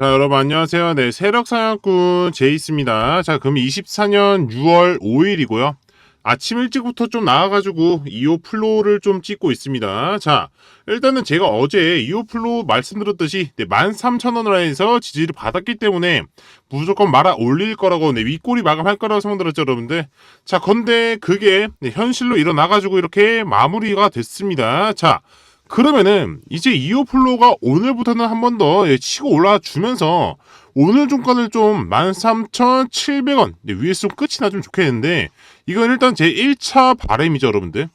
자, 여러분 안녕하세요. 네, 세력 사냥꾼 제이스입니다. 자, 그럼 24년 6월 5일이고요. 아침 일찍부터 좀 나와가지고 2호 플로우를 좀 찍고 있습니다. 자, 일단은 제가 어제 2호 플로우 말씀드렸듯이 네, 13,000원을 해서 지지를 받았기 때문에 무조건 말아 올릴 거라고 네, 윗꼬리 마감할 거라고 생각들었죠, 여러분들. 자, 건데 그게 네, 현실로 일어나가지고 이렇게 마무리가 됐습니다. 자, 그러면은 이제 2호 플로우가 오늘부터는 한 번더 예, 치고 올라와 주면서 오늘 종가를 좀 13,700원. 네, 위에서 좀 끝이 나좀 좋겠는데 이건 일단 제 1차 바램이죠 여러분들.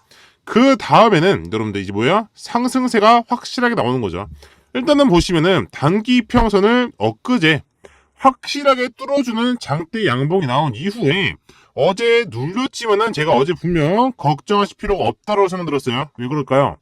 그 다음에는 여러분들 이제 뭐야? 상승세가 확실하게 나오는 거죠. 일단은 보시면은 단기 평선을 엊그제 확실하게 뚫어주는 장대 양봉이 나온 이후에 어제 눌렸지만은 제가 어제 분명 걱정하실 필요가 없다고 생각 들었어요. 왜 그럴까요?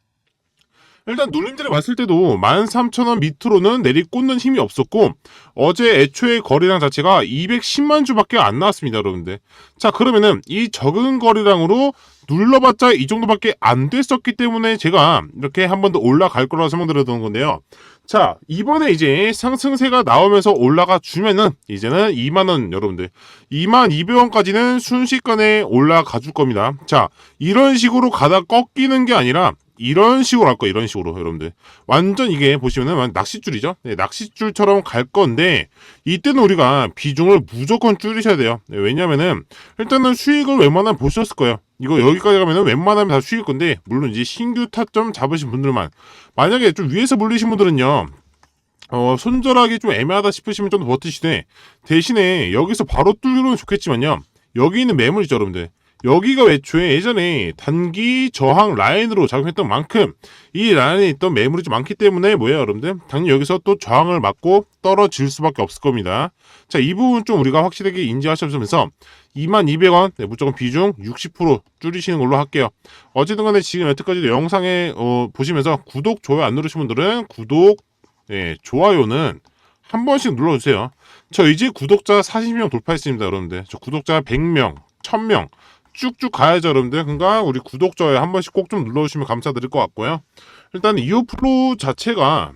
일단 눌림들이 왔을 때도 13,000원 밑으로는 내리꽂는 힘이 없었고 어제 애초에 거래량 자체가 210만 주밖에 안 나왔습니다, 여러분들. 자, 그러면은 이 적은 거래량으로 눌러봤자 이 정도밖에 안 됐었기 때문에 제가 이렇게 한 번 더 올라갈 거라고 생각드렸던 건데요. 자, 이번에 이제 상승세가 나오면서 올라가 주면은 이제는 2만원 여러분들 2만 200원까지는 순식간에 올라가 줄 겁니다. 자, 이런 식으로 가다 꺾이는 게 아니라 이런 식으로 할 거예요. 이런 식으로 여러분들. 완전 이게 보시면은 낚싯줄이죠. 네, 낚싯줄처럼 갈 건데 이때는 우리가 비중을 무조건 줄이셔야 돼요. 네, 왜냐면은 일단은 수익을 웬만하면 보셨을 거예요. 이거 여기까지 가면은 웬만하면 다 수익 건데 물론 이제 신규 타점 잡으신 분들만 만약에 좀 위에서 물리신 분들은요. 어, 손절하기 좀 애매하다 싶으시면 좀더 버티시되 대신에 여기서 바로 뚫으면 좋겠지만요. 여기 있는 매물이죠, 여러분들. 여기가 애초에 예전에 단기 저항 라인으로 작용했던 만큼 이 라인에 있던 매물이 좀 많기 때문에 뭐예요 여러분들? 당연히 여기서 또 저항을 맞고 떨어질 수밖에 없을 겁니다. 자 이 부분 좀 우리가 확실하게 인지하시면서 22,200원 네, 무조건 비중 60% 줄이시는 걸로 할게요. 어쨌든 간에 지금 여태까지도 영상에 어, 보시면서 구독 좋아요 안 누르신 분들은 구독 네, 좋아요는 한 번씩 눌러주세요. 저 이제 구독자 40명 돌파했습니다 여러분들. 저 구독자 100명 1000명 쭉쭉 가야죠, 여러분들. 그러니까 우리 구독, 좋아요 한 번씩 꼭 좀 눌러주시면 감사드릴 것 같고요. 일단 이오 프로 자체가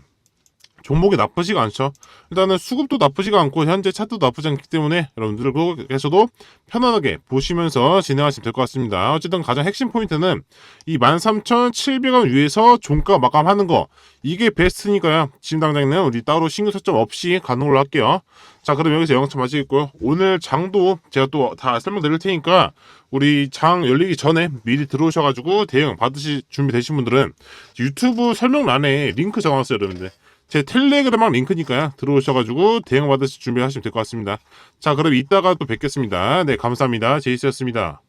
종목이 나쁘지가 않죠. 일단은 수급도 나쁘지가 않고 현재 차트도 나쁘지 않기 때문에 여러분들 그에서도 편안하게 보시면서 진행하시면 될 것 같습니다. 어쨌든 가장 핵심 포인트는 이 13,700원 위에서 종가 마감하는 거 이게 베스트니까요. 지금 당장은 우리 따로 신규 설정 없이 가는 걸로 할게요. 자 그럼 여기서 영상 마치겠고요. 오늘 장도 제가 또 다 설명드릴 테니까 우리 장 열리기 전에 미리 들어오셔가지고 대응 받으실 준비 되신 분들은 유튜브 설명란에 링크 적어놨어요 여러분들. 제 텔레그램랑 링크니까요. 들어오셔가지고 대응 받으실 준비하시면 될 것 같습니다. 자, 그럼 이따가 또 뵙겠습니다. 네, 감사합니다. 제이스였습니다.